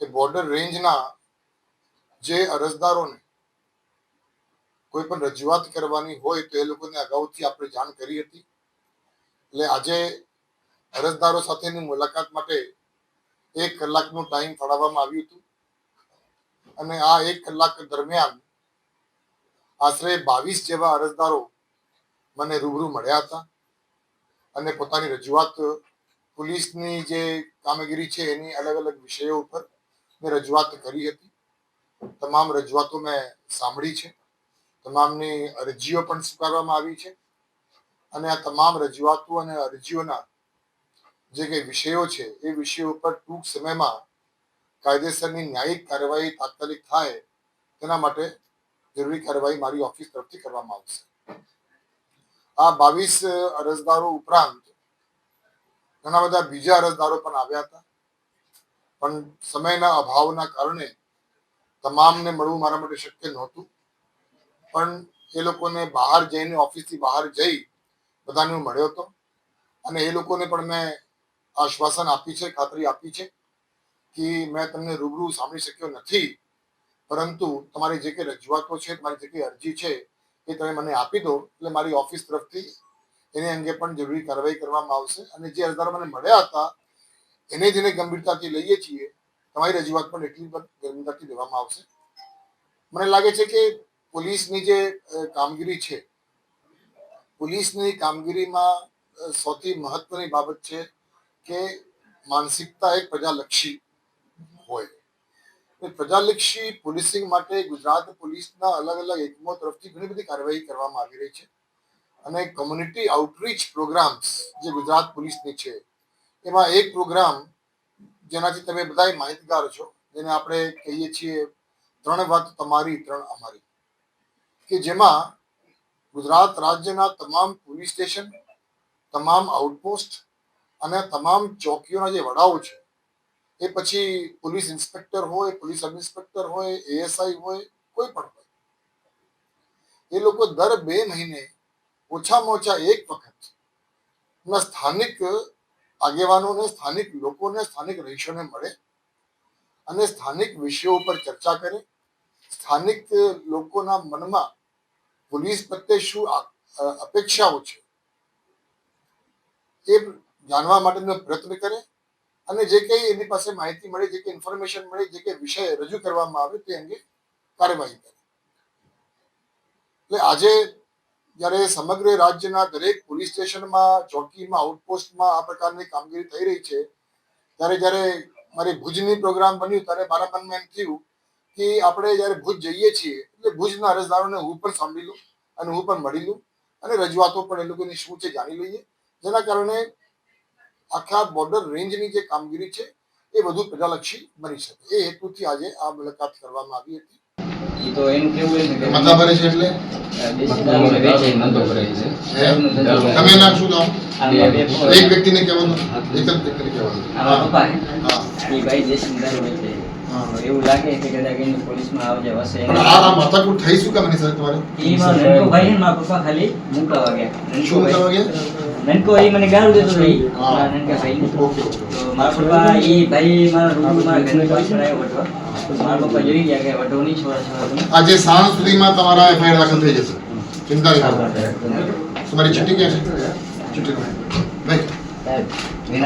એ border રેન્જના જે અરજદારોને કોઈ પણ રજૂઆત કરવાની હોય તો એ લોકોને અગાઉથી આપણે જાણ કરી હતી. એટલે આજે અરજદારો સાથેની મુલાકાત માટે એક કલાકનું ટાઈમ ફાળવવામાં આવ્યું હતું. અને આ એક કલાક દરમિયાન આશરે બાવીસ જેવા અરજદારો મને રૂબરૂ મળ્યા હતા અને પોતાની રજૂઆત પોલીસની જે કામગીરી છે એની અલગ અલગ વિષયો ઉપર મેં રજૂઆત કરી હતી. તમામ રજૂઆતો મેં સાંભળી છે. તમામની અરજીઓ પણ સ્વીકારવામાં આવી છે. અને આ તમામ રજૂઆતો અને અરજીઓના જે કંઈ વિષયો છે, એ વિષયો ઉપર ટૂંક સમયમાં કાયદેસરની ન્યાયિક કાર્યવાહી તાત્કાલિક થાય, તેના માટે જરૂરી કાર્યવાહી મારી ઓફિસ તરફથી કરવામાં આવશે. આ બાવીસ અરજદારો ઉપરાંત ઘણા બધા બીજા અરજદારો પણ આવ્યા હતા. પણ સમયના અભાવના કારણે તમામને મળવું મારા માટે શક્ય નહોતું. પણ એ લોકોને બહાર જઈને, ઓફિસથી બહાર જઈ બધાને હું મળ્યો હતો. અને એ લોકોને પણ મેં આશ્વાસન આપી છે, ખાતરી આપી છે કે મેં તમને રૂબરૂ સાંભળી શક્યો નથી. પરંતુ તમારી જે કંઈ રજૂઆતો છે, તમારી જે કંઈ અરજી છે, એ તમે મને આપી દો. એટલે મારી ઓફિસ તરફથી એની અંગે પણ જરૂરી કાર્યવાહી કરવામાં આવશે. અને જે અરજદારો મને મળ્યા હતા એને જેને ગંભીરતાથી લઈએ છીએ. તમારી રજૂઆત પણ એટલી ગંભીરતાથી લેવામાં આવશે. મને લાગે છે કે પોલીસની જે કામગીરી છે, પોલીસની કામગીરીમાં સૌથી મહત્વની બાબત છે કે માનસિકતા એક પ્રજાલક્ષી હોય. પ્રજાલક્ષી પોલીસિંગ માટે ગુજરાત પોલીસના અલગ અલગ એકમો તરફથી ઘણી બધી કાર્યવાહી કરવામાં આવી રહી છે. અને કોમ્યુનિટી આઉટરીચ પ્રોગ્રામ્સ જે ગુજરાત પોલીસની છે એમાં એક પ્રોગ્રામ જેનાથી તમે બધા માહિતગાર છો, જેને આપણે કહીએ છીએ ત્રણ વાત તમારી, ત્રણ અમારી. કે જેમાં ગુજરાત રાજ્યના તમામ પોલીસ સ્ટેશન તમામ આઉટપોસ્ટ અને તમામ ચોકીઓના જે વડાઓ છે, એ પછી પોલીસ ઇન્સ્પેક્ટર હોય પોલીસ સબ ઇન્સ્પેક્ટર હોય એએસઆઈ હોય, કોઈ પણ હોય. એ લોકો દર બે મહિને ઓછામાં ઓછા એક વખત સ્થાનિક આગેવાનોને, સ્થાનિક લોકોને, સ્થાનિક રહીશોને મળે અને સ્થાનિક વિષયો ઉપર ચર્ચા કરે. સ્થાનિક લોકોના મનમાં પોલીસ પ્રત્યે શું અપેક્ષાઓ છે એ જાણવા માટેનો પ્રયત્ન કરે અને જે કંઈ એની પાસે માહિતી મળે, જે કંઈ ઇન્ફોર્મેશન મળે, જે કંઈ વિષય રજૂ કરવામાં આવે તે અંગે કાર્યવાહી કરે. એટલે આજે જ્યારે સમગ્ર રાજ્યના દરેક પોલીસ સ્ટેશનમાં, ચોકીમાં, આઉટપોસ્ટમાં આ પ્રકારની કામગીરી થઈ રહી છે. ત્યારે જ્યારે મારી ભુજની પ્રોગ્રામ બન્યું ત્યારે મારા મનમાં એમ થયું કે આપણે જ્યારે ભુજ જઈએ છીએ, એટલે ભુજના અરજદારોને હું પણ સાંભળી લઉં અને હું પણ મળી લઉં અને રજૂઆતો પણ એ લોકોની શું છે જાણી લઈએ. જેના કારણે આખા બોર્ડર રેન્જની જે કામગીરી છે એ વધુ પ્રજાલક્ષી બની શકે. એ હેતુથી આજે આ મુલાકાત કરવામાં આવી હતી. તો એનું કેવું છે કે મતલબ ભરે છે એટલે. તમે ના શું નામ આ બે- બે એક વ્યક્તિને કહેવાનું? એક જ વ્યક્તિને કહેવાનું? આમાં પપ્પા હે. હા. ઈ ભાઈ દેશી દારૂ વેચે હા. એવું લાગે કે કદાચ એની પોલીસમાં આવજે વસે પણ આ આ માથાકૂટ થઈ શું કામ એની તમારે? ઈ નનકો ભાઈ ને મારા પપ્પા ખાલી મૂકવા ગયા શું. ગયા નનકો ઈ મને ગાળું દેતો હતો મારા નનકા ભાઈ તો મારા પપ્પા ઈ ભાઈ મારા રૂબરૂ મારા પાછળ આવ્યો વટવા નહીં. આજે સાંજ સુધીમાં તમારા એફઆઈઆર દાખલ થઈ જશે. ચિંતા નહીં તમારી ચિઠ્ઠી ક્યાં છે? ચિઠ્ઠી ભાઈ